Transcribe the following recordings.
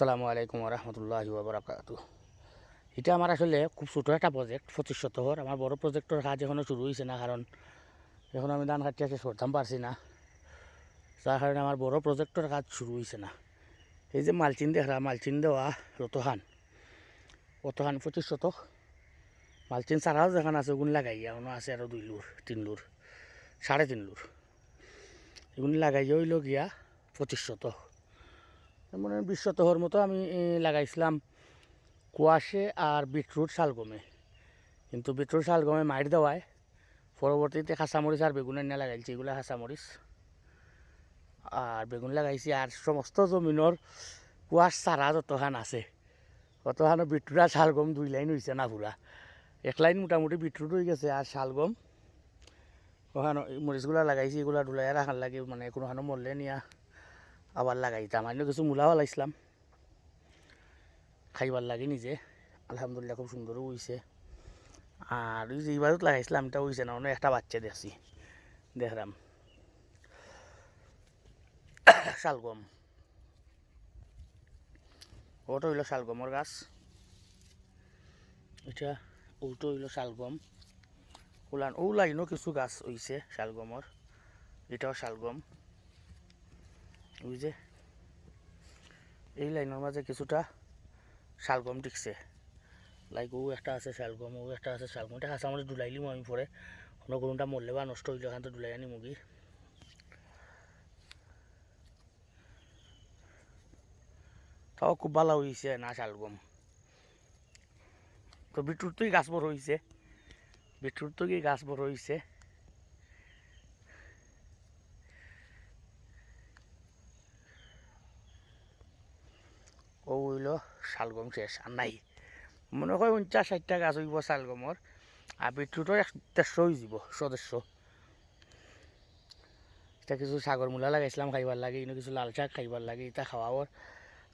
আসসালামু আলাইকুম রহমতুল্লাহ বাবরাকাত এটা আমার আসলে খুব ছোটো একটা প্রজেক্ট পঁচিশ শতকর আমার বড় প্রজেক্টের কাজ এখনও শুরু হয়েছে না, কারণ এখন আমি ধান কাটিয়ে শেষ করতাম পারছি না। যার কারণে আমার বড় প্রজেক্টের কাজ শুরু হয়েছে না। এই যে মালচিন দেখরা মালচিন দেওয়া, রতহান। অতহান পঁচিশ শতক। মালচিন ছাড়াও যেখানে আছে ওগুলো লাগাই এখনও আছে আরও দুই লুর, তিন লুর, সাড়ে তিন লুর। এগুলি লাগাই হইল গিয়া পঁচিশ শতক। মানে বিশ শতকর মতো আমি লাগাইছিলাম কুয়াশে আর বিটরুট, শালগমে। কিন্তু বিটরুট, শালগমে মাইর দেওয়ায় পরবর্তীতে কাঁচামরিচ আর বেগুন এনে লাগাইছি, এগুলো কাঁচামরিচ আর বেগুন লাগাইছি। আর সমস্ত জমিনের কুয়াশ চারা যতখান আছে অতখানো বিটরুট আর শালগম দুই লাইন হয়েছে না পুরা। এক লাইন মোটামুটি বিটরুট হয়ে গেছে আর শালগম। ওখানে মরিচগুলা লাগাইছি, এগুলা ডুলাই রাখার লাগে মানে কোনোখানো মরলে নিয়া আবার লাগাইতাম আমি কিছু মূলাও লাইছিলাম খাইবার লাগে নিজে, আলহামদুলিল্লাহ খুব সুন্দরও হইছে। আর ওই যে লাগাইছিলাম, এটা হইছে না, অনেক একটা বাচ্চা দেখছি, দেখলাম। শালগম। ওটা হইল শালগমর গাছ। এটা, ওটা হইল শালগম। ওলান ও লাইনও কিছু গাছ হইছে শালগমর, এটাও শালগম। ওই যে, এই লাইনের মাঝে কিছুটা শালগম টিকছে। লাইক ও একটা আছে শালগম, ও একটা আছে শালগম। এটা হাসা আমাদের ডুলাইলিম আমি পরে। কোনো কোনোটা মরলে বা নষ্ট হইলে ওখান তো ডুলাই আনি মুগি। তাও খুব ভালো হয়েছে না শালগম। তো বিটরুট তো গাছ বড় হয়েছে বিটরুট তো কি গাছ বড় হয়েছে ও হইল শালগম শেষ, আর নাই। মনে হয় পঞ্চাশ ষাটটা গাছ হইব শালগমর আর বিটরুটও এক দেড়শো যাব সদস্য এটা কিছু সাগর মূলা লাগাইছিলাম খাইবার লাগে, ইনো কিছু লাল শাক খাইবার লাগে, এটা খাওয়াবার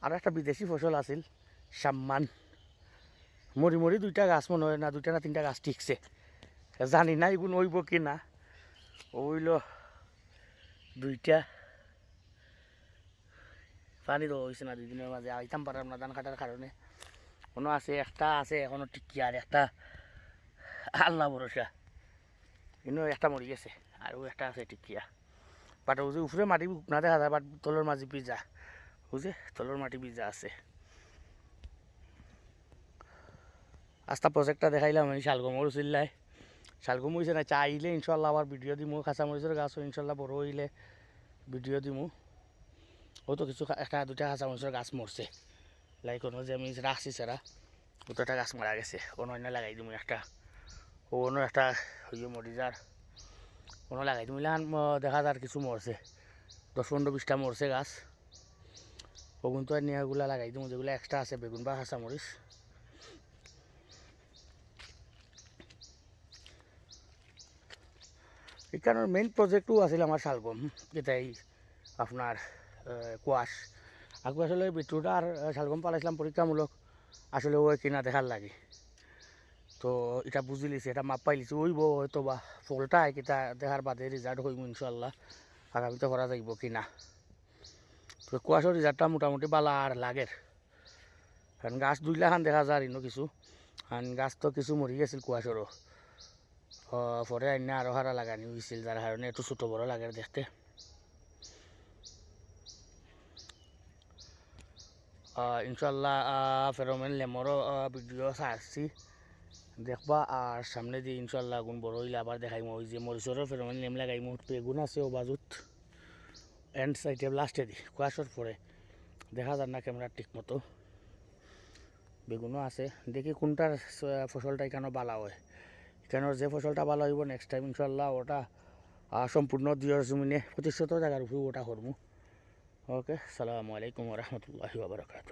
আর একটা বিদেশি ফসল আছিল, সাম্মান। মরি মরি দুইটা গাছ মনে হয় না, দুইটা না তিনটা গাছ ঠিকছে। জানি না এগুলো হইব কি না। ওইল দুইটা পানি দেওয়া হয়েছে না দুই দিনের মাঝে আইতাম পারলাম না ধান কাটার কারণে কোনো আছে, একটা আছে, এখনও টিকি আর একটা আল্লাহ ভরসা কিন্তু একটা মরি গেছে আৰু একটা আছে টিকিয়া বাট ওই যে উপরে মাটি না দেখা যায়, বাট তলের মাঝে পিজা। বুঝে তলের মাটি পিজা আছে। আস্তা প্রজেক্টটা দেখাইলাম আমি শালগমর চিল্লাই শালগম হয়েছে না চাইলে ইনশাল্লাহ আবার ভিডিও দিমু কাঁচামরিচের গাছ ইনশাল্লাহ বড় হইলে ভিডিও দিমু ও তো কিছু একটা দুটা কাঁচামরিচের গাছ মরছে লাইক কোনো যে আমি রাখছি সেরা দুটো গাছ মারা গেছে। অন্য লাগাই দিমু একটা অন্য একটা হইয়ে মরি যার কোনো লাগাই দিমু। ইলান দেখা যার কিছু মরছে দশ পনেরো বিশটা মরছে গাছ। ওগুন তো আর লাগাই দিমু, যেগুলো এক্সট্রা আছে, বেগুন বা কাঁচামরিচ এখানের মেইন প্রজেক্টও আছিল আমার শালগম যেটাই আপনার কোয়াশ। আগু আসলে বিটরুট আর শালগম পালাইছিলাম পরীক্ষামূলক আসলে ওই কিনা দেখার লাগে। তো এটা বুঝি লিছি, এটা মাপ পাই লিছি। ওইব হয়তো বা ফলটা কিটা দেখার বাদে রেজাল্ট হইব ইনশাল্লাহ আগামীতে করা যাইব কিনা। তো কুয়াশার রেজাল্টটা মোটামুটি বালা আর লাগের। কারণ গাছ দুই লাখান দেখা যায় ইনো কিছু। আর গাছ তো কিছু মরি গেছিল কুয়াশারও পরে আইনা আরও হারা লাগানি হয়েছিল যার কারণে একটু ছোটো বড় লাগে দেখতে। ইনশাল্লাহ ফেরোমেন লেমরও ভিডিও ছাড়ছি। দেখবা, আর সামনে দিয়ে ইনশাল্লাহ গুণ বড় হইলে আবার দেখাইমো। ওই যে মরিচরও ফেরোমেন লেম লাগাইমো বেগুন আছে ও বাজুত। এন্ড সাইডে লাস্টে দি, কুয়াশার পরে। দেখা যান না ক্যামেরা ঠিক মতো। বেগুনও আছে। দেখি কোনটার ফসলটা এখানে বালা হয়। এখানের যে ফসলটা ভালো হইব নেক্সট টাইম ইনশাল্লাহ ওটা সম্পূর্ণ দিয়র জমিনে পঁচিশ শত জায়গার উপরে ওটা করব ওকে সালামু আলাইকুম রহমতুল্লাহি বাবরকাত